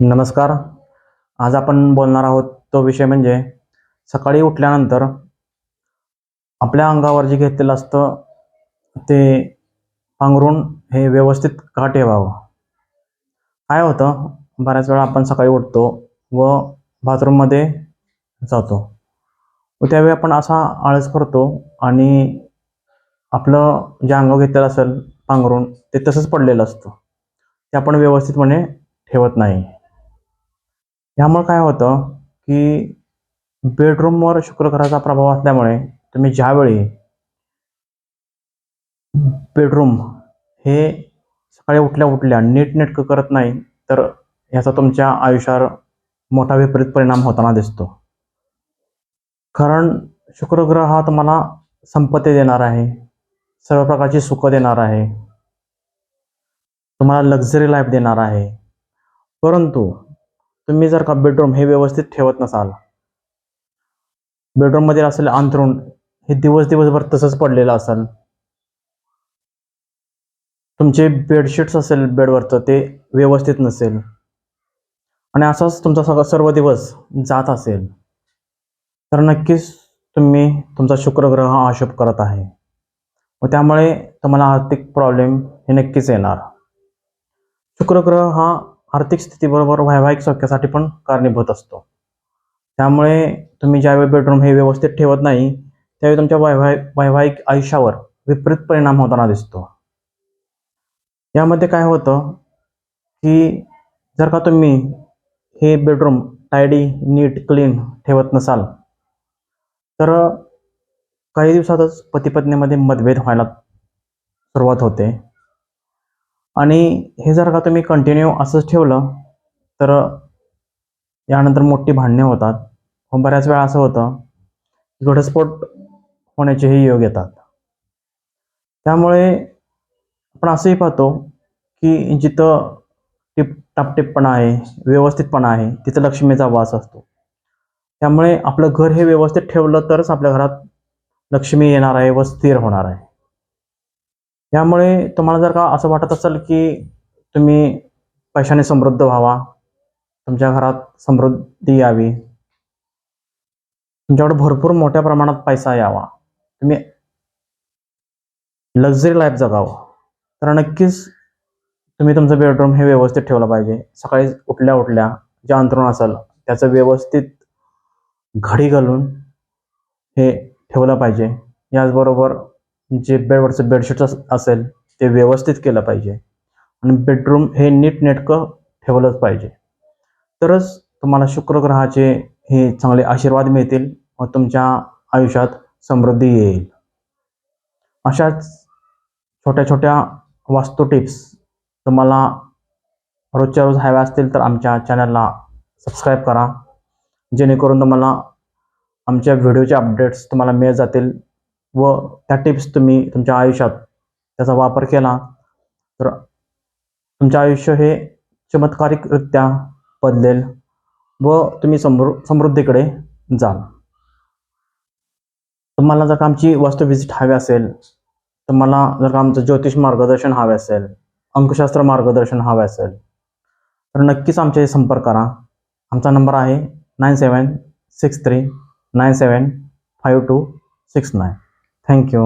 नमस्कार. आज आपण बोलणार आहोत तो विषय म्हणजे सकाळी उठल्यानंतर आपल्या अंगावर जे घेतलेलं असतं ते पांघरून हे व्यवस्थित का ठेवावं? काय होतं? बऱ्याच वेळा आपण सकाळी उठतो व बाथरूममध्ये जातो. व त्यावेळी आपण असा आळस करतो आणि आपलं जे अंग घेतलेलं असेल पांघरून ते तसंच पडलेलं असतं. ते आपण व्यवस्थितपणे ठेवत नाही. यामुळे काय होतं की बेडरूमवर शुक्रग्रहाचा प्रभाव असल्यामुळे तुम्ही ज्यावेळी बेडरूम हे सकाळी उठल्या उठल्या नीटनेटकं करत नाही तर ह्याचा तुमच्या आयुष्यावर मोठा विपरीत परिणाम होताना दिसतो. कारण शुक्रग्रह हा तुम्हाला संपत्ती देणार आहे सर्व प्रकारची सुखं देणार आहे तुम्हाला लक्झरी लाईफ देणार आहे. परंतु तुम्ही जर का बेडरूम हे व्यवस्थित ठेवत नसाल बेडरूममध्ये असलेलं अंथरूण हे दिवस दिवसभर तसंच पडलेलं असेल तुमचे बेडशीट्स असेल बेडवरचं ते व्यवस्थित नसेल आणि असाच तुमचा सगळा सर्व दिवस जात असेल तर नक्कीच तुम्ही तुमचा शुक्रग्रह हा अशुभ करत आहे. व त्यामुळे तुम्हाला आर्थिक प्रॉब्लेम हे नक्कीच येणार. शुक्रग्रह हा आर्थिक स्थितीबरोबर वैवाहिक सौख्यासाठी पण कारणीभूत असतो. त्यामुळे तुम्ही ज्यावेळी बेडरूम हे व्यवस्थित ठेवत नाही त्यावेळी तुमच्या वैवाहिक वैवाहिक आयुष्यावर विपरीत परिणाम होताना दिसतो. यामध्ये काय होतं की जर का तुम्ही हे बेडरूम टायडी नीट क्लीन ठेवत नसाल तर काही दिवसातच पतीपत्नीमध्ये मतभेद व्हायला सुरुवात होते. आणि हे जर का तुम्ही कंटिन्यू असंच ठेवलं तर यानंतर मोठी भांडणे होतात. बऱ्याच वेळा असं होतं की घटस्फोट होण्याचेही योग येतात. त्यामुळे आपण असंही पाहतो की जिथं टिप टापटिपपणा आहे व्यवस्थितपणा आहे तिथं लक्ष्मीचा वास असतो. त्यामुळे आपलं घर हे व्यवस्थित ठेवलं तरच आपल्या घरात लक्ष्मी येणार आहे व स्थिर होणार आहे. यामुळे तुम्हाला जर का असं वाटत असेल की तुम्ही पैशाने समृद्ध व्हावा तुमच्या घरात समृद्धी यावी तुमच्याकडे भरपूर मोठ्या प्रमाणात पैसा यावा तुम्ही लक्झरी लाईफ जगावं तर नक्कीच तुम्ही तुमचं बेडरूम हे व्यवस्थित ठेवलं पाहिजे. सकाळी उठल्या उठल्या जे अंतरुण असेल त्याचं व्यवस्थित घडी घालून हे ठेवलं पाहिजे. याचबरोबर जे बेडवरचं बेडशीट असेल ते व्यवस्थित केलं पाहिजे. आणि बेडरूम हे नीटनेटकं ठेवलंच पाहिजे. तरच तुम्हाला शुक्रग्रहाचे हे चांगले आशीर्वाद मिळतील व तुमच्या आयुष्यात समृद्धी येईल. अशाच छोट्या छोट्या वास्तू टिप्स तुम्हाला रोजच्या रोज हव्या असतील तर आमच्या चॅनलला सबस्क्राईब करा. जेणेकरून तुम्हाला आमच्या व्हिडिओचे अपडेट्स तुम्हाला मिळत जातील. व त्या टिप्स तुम्ही तुमच्या आयुष्यात त्याचा वापर केला तर तुमचे आयुष्य हे चमत्कारिकरित्या बदलेल व तुम्ही समृ समृद्धीकडे जाल. तुम्हाला जर का आमची वास्तू व्हिजिट हवी असेल तुम्हाला जर का आमचं ज्योतिष मार्गदर्शन हवे असेल अंकशास्त्र मार्गदर्शन हवे असेल तर नक्कीच आमच्याशी संपर्क करा. आमचा नंबर आहे nine seven six three nine seven five two six nine. Thank you